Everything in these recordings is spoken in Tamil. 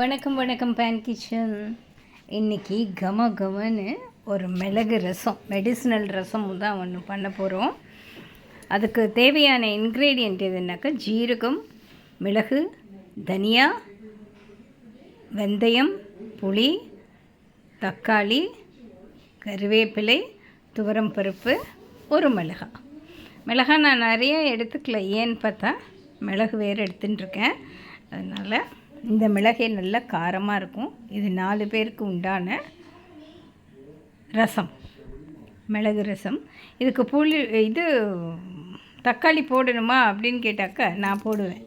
வணக்கம் வணக்கம் பேன் கிச்சன் இன்றைக்கி கம கமன்னு ஒரு மிளகு ரசம் மெடிசினல் ரசம் தான் ஒன்று பண்ண போகிறோம் அதுக்கு தேவையான இன்க்ரீடியண்ட் எதுனாக்கா ஜீரகம் மிளகு தனியா வெந்தயம் புளி தக்காளி கருவேப்பிலை துவரம் பருப்பு ஒரு மிளகாய் மிளகாய் நான் நிறைய எடுத்துக்கல ஏன்னு பார்த்தா மிளகு வேறு எடுத்துட்டுருக்கேன். அதனால் இந்த மிளகை நல்ல காரமாக இருக்கும். இது நாலு பேருக்கு உண்டான ரசம். மிளகு ரசம். இதுக்கு புளி இது தக்காளி போடணுமா அப்படின்னு கேட்டாக்கா நான் போடுவேன்.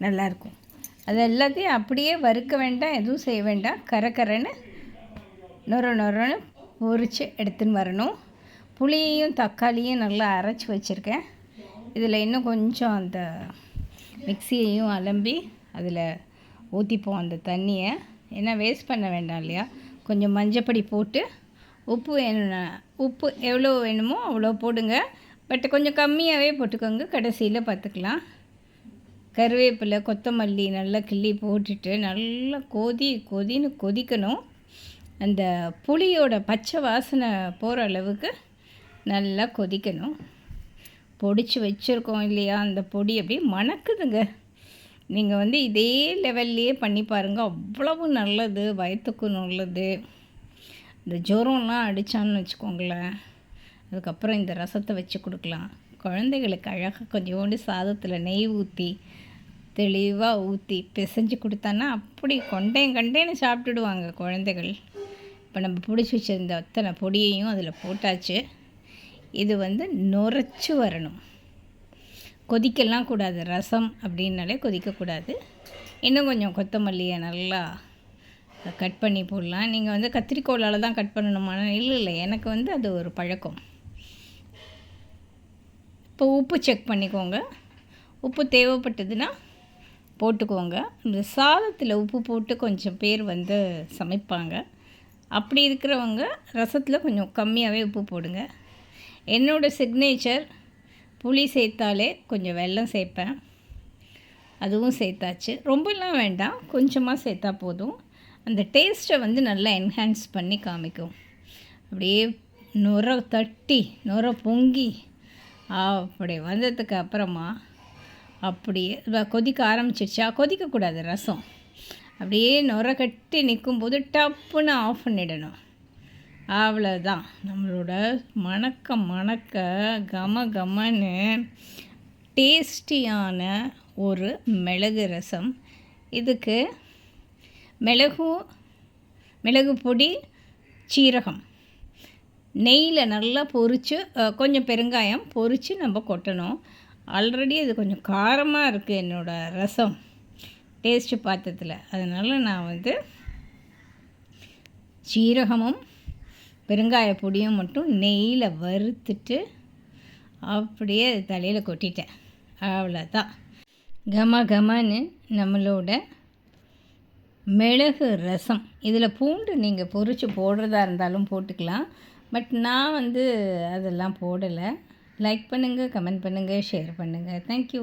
நல்லாயிருக்கும் அது எல்லாத்தையும் அப்படியே வறுக்க வேண்டாம் எதுவும் செய்ய வேண்டாம். கரக்கரைன்னு நொற நொறன்னு பொறிச்சு எடுத்துன்னு வரணும். புளியையும் தக்காளியும் நல்லா அரைச்சி வச்சுருக்கேன். இதில் இன்னும் கொஞ்சம் அந்த மிக்சியையும் அலம்பி அதில் ஊற்றிப்போம் அந்த தண்ணியை. ஏன்னா வேஸ்ட் பண்ண வேண்டாம் இல்லையா? கொஞ்சம் மஞ்சப்பொடி போட்டு உப்பு வேணும்னா உப்பு எவ்வளோ வேணுமோ அவ்வளோ போடுங்க. பட் கொஞ்சம் கம்மியாகவே போட்டுக்கோங்க. கடைசியில் பார்த்துக்கலாம். கருவேப்பிலை கொத்தமல்லி நல்லா கிள்ளி போட்டுட்டு நல்லா கொதி கொதின்னு கொதிக்கணும். அந்த புளியோட பச்சை வாசனை போகிற அளவுக்கு நல்லா கொதிக்கணும். பொடிச்சு வச்சுருக்கோம் இல்லையா? அந்த பொடி அப்படியே மணக்குதுங்க. நீங்கள் வந்து இதே லெவல்லையே பண்ணி பாருங்கள் அவ்வளவு நல்லது வயத்துக்கும் நல்லது. இந்த ஜுரம்லாம் அடித்தான்னு வச்சுக்கோங்களேன். அதுக்கப்புறம் இந்த ரசத்தை வச்சு கொடுக்கலாம். குழந்தைகளுக்கு அழகாக கொஞ்சோண்டு சாதத்தில் நெய் ஊற்றி தெளிவாக ஊற்றி பிசைஞ்சு கொடுத்தான்னா அப்படி கொண்டேன் கண்டேன்னு சாப்பிட்டுடுவாங்க குழந்தைகள். இப்போ நம்ம பிடிச்சி வச்சுருந்த அத்தனை பொடியையும் அதில் போட்டாச்சு. இது வந்து நுரைச்சி வரணும். கொதிக்கலாம் கூடாது. ரசம் அப்படின்னாலே கொதிக்கக்கூடாது இன்னும் கொஞ்சம் கொத்தமல்லியை நல்லா கட் பண்ணி போடலாம். நீங்கள் வந்து கத்திரிக்கோளால் தான் கட் பண்ணணுமான இல்லை இல்லை. எனக்கு வந்து அது ஒரு பழக்கம். இப்போ உப்பு செக் பண்ணிக்கோங்க. உப்பு தேவைப்பட்டதுன்னா போட்டுக்கோங்க. இந்த சாதத்தில் உப்பு போட்டு கொஞ்சம் பேர் வந்து சமைப்பாங்க. அப்படி இருக்கிறவங்க ரசத்தில் கொஞ்சம் கம்மியாகவே உப்பு போடுங்க. என்னோடய சிக்னேச்சர் புளி சேர்த்தாலே கொஞ்சம் வெல்லம் சேர்ப்பேன். அதுவும் சேர்த்தாச்சு. ரொம்பலாம் வேண்டாம். கொஞ்சமாக சேர்த்தா போதும். அந்த டேஸ்ட்டை வந்து நல்லா என்ஹான்ஸ் பண்ணி காமிக்கும். அப்படியே நுர தட்டி நுர பொங்கி அப்படி வந்ததுக்கு அப்புறமா அப்படியே கொதிக்க ஆரம்பிச்சிருச்சா. கொதிக்கக்கூடாது ரசம். அப்படியே நுர கட்டி நிற்கும்போது டப்புன்னு ஆஃப் பண்ணிடணும். அவ்வளோதான் நம்மளோட மணக்க மணக்க கம கமன்னு டேஸ்டியான ஒரு மிளகு ரசம். இதுக்கு மிளகு மிளகு பொடி சீரகம். நெய்யில் நல்லா பொரித்து கொஞ்சம் பெருங்காயம் பொரித்து நம்ம கொட்டணும். ஆல்ரெடி அது கொஞ்சம் காரமாக இருக்குது என்னோடய ரசம். டேஸ்ட்டு பார்த்ததில் அதனால் நான் வந்து சீரகமும் பெருங்காய பொடியும் மட்டும் நெய்யில் வறுத்துட்டு அப்படியே தலையில் கொட்டிட்டேன். அவ்வளோதான் கம கமன்னு நம்மளோட மிளகு ரசம். இதில் பூண்டு நீங்கள் பொறிச்சு போடுறதா இருந்தாலும் போட்டுக்கலாம். பட் நான் வந்து அதெல்லாம் போடலை. லைக் பண்ணுங்கள் கமெண்ட் பண்ணுங்கள் ஷேர் பண்ணுங்கள் தேங்க்யூ